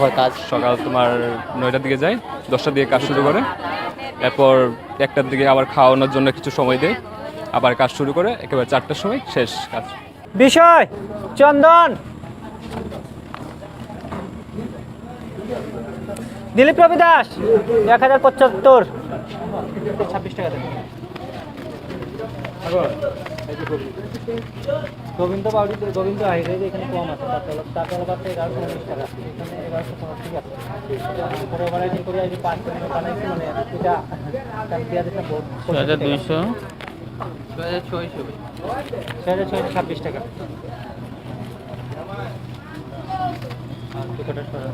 হয় কাজ সকাল তোমার নয়টার দিকে যায় দশটার দিকে কাজ শুরু করে। এরপর একটার দিকে আবার খাওয়ানোর জন্য কিছু সময় দেয় আবার কাজ শুরু করে একেবারে চারটার সময় শেষ কাজ। বিষয় চন্দন! দিলীপ রবি দাস এক হাজার পঁচাত্তর। ছাব্বিশ টাকা গোবিন্দ বাউরি গোবিন্দ হাইরে এখানে কম আছে তারতলা পাচ্ছে এগারোশো উনিশ টাকা এখানে এগারোশো পনেরো ঠিক আছে। পরে ভ্যারাইটি করে এই পাঁচ টাকা বানাইছি মানে এটা হাজার দুইশো। ছয় হাজার ছয়শো। ছাব্বিশ টাকা। আর দুটোটা সরা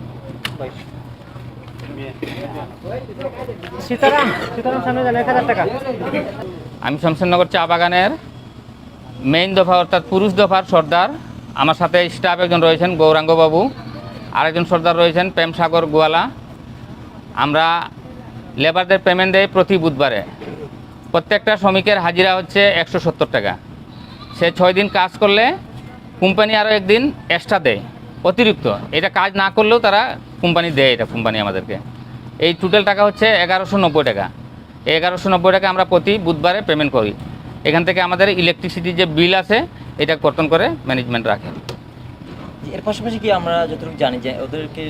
সীতারাম সীতারাম সামনে যান এক হাজার টাকা। আমি শমশেরনগর চা বাগানের মেইন দফা অর্থাৎ পুরুষ দফার সর্দার। আমার সাথে স্টাফ একজন রয়েছেন গৌরাঙ্গবাবু। আরেকজন সর্দার রয়েছেন প্রেমসাগর গোয়ালা। আমরা লেবারদের পেমেন্ট দেয় প্রতি বুধবারে। প্রত্যেকটা শ্রমিকের হাজিরা হচ্ছে একশো সত্তর টাকা। সে ছয় দিন কাজ করলে কোম্পানি আরও একদিন এক্সট্রা দেয়, অতিরিক্ত। এটা কাজ না করলেও তারা কোম্পানি দেয় এটা কোম্পানি আমাদেরকে। এই টোটাল টাকা হচ্ছে এগারোশো নব্বই টাকা। এগারোশো নব্বই টাকা আমরা প্রতি বুধবারে পেমেন্ট করি। এখান থেকে আমাদের ইলেকট্রিসিটির যে বিল আছে এটা কর্তন করে ম্যানেজমেন্ট রাখে। এর পাশাপাশি কি আমরা যতটুকু জানি যে ওদেরকে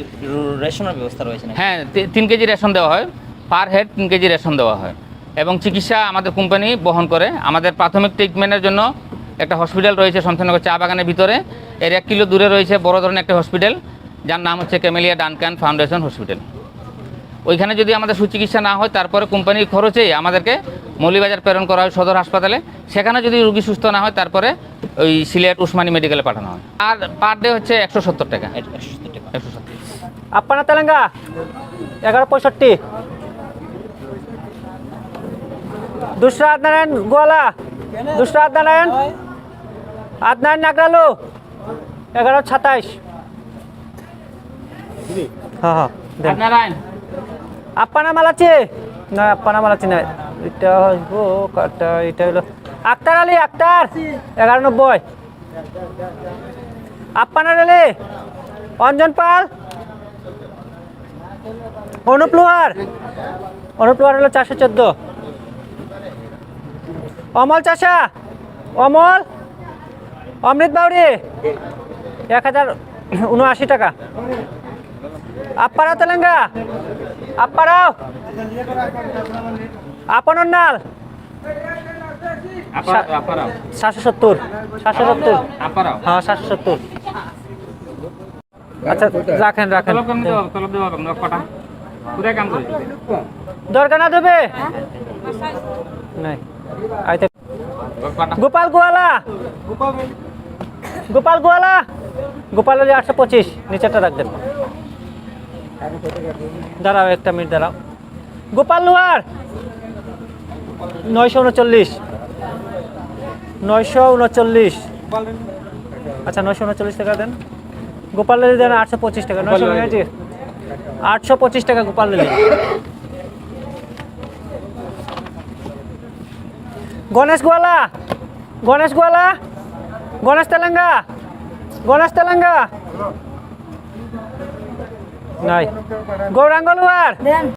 রেশনের ব্যবস্থা রয়েছে হ্যাঁ তিন কেজি রেশন দেওয়া হয়। পার হেড তিন কেজি রেশন দেওয়া হয়। এবং চিকিৎসা আমাদের কোম্পানি বহন করে। আমাদের প্রাথমিক ট্রিটমেন্টের জন্য একটা হসপিটাল রয়েছে শমশেরনগর চা বাগানের ভিতরে। এর এক কিলো দূরে রয়েছে বড় ধরনের একটা হসপিটাল যার নাম হচ্ছে ক্যামেলিয়া ডানকান ফাউন্ডেশন হসপিটাল ওইখানে যদি আমাদের সুচিকিৎসা না হয় তারপরে কোম্পানির খরচেই আমাদেরকে মৌলিবাজার প্রেরণ করা হয় সদর হাসপাতালে। সেখানে যদি রুগী সুস্থ না হয় তারপরে ওই সিলেট উসমানী মেডিকেলে পাঠানো হয়। আর পার ডে হচ্ছে একশো সত্তর টাকা। একশো সত্তর আপ্পানা তেলেঙ্গা? এগারো পঁয়ষট্টি। দুসরা আদনারায়ণ গোয়ালা। দুসরা আদনারায়ণ আদনারায়ণ নাগরালু। এগারো সাতাইশ হ্যাঁ হ্যাঁ দেন। আপ্পানা মালাচি না, আপ্পানা মালাচি না। এটা হইব কাটা, এটা হলো আক্তার আলী, আক্তার! এগারো নব্বই। আপ্পানার আলী অঞ্জন পাল, অনুপ লোহার। অনুপ লোহার হলো চারশো চোদ্দ। অমল চাষা, অমল, অমৃত বাউরি, এক হাজার উনআশি টাকা। আপ্পারা তেলেঙ্গা আপ্পারাও আপন নাল সাতশো সত্তর সাতশো সত্তর। আপারাও হ্যাঁ সাতশো সত্তর। আচ্ছা রাখেন রাখেন। দরকার না দেবে? গোপাল গোয়ালা। গোপাল। গোয়ালা। গোপাল আটশো পঁচিশ নিচেরটা রাখবেন। দাঁড়াও একটা মিনিট দাঁড়াও। গোপাল লোহার নয়শো উনচল্লিশ। নয়শো উনচল্লিশ। আচ্ছা নয়শো উনচল্লিশ টাকা দেন। গোপাল লিলি দেন আটশো পঁচিশ টাকা। নয়শো উনআশি আটশো পঁচিশ টাকা গোপাল লিলি। গণেশ গোয়ালা! গণেশ গোয়ালা! গণেশ তেলেঙ্গা! গণেশ তেলেঙ্গা! নাই। গৌরাঙ্গ লোহার?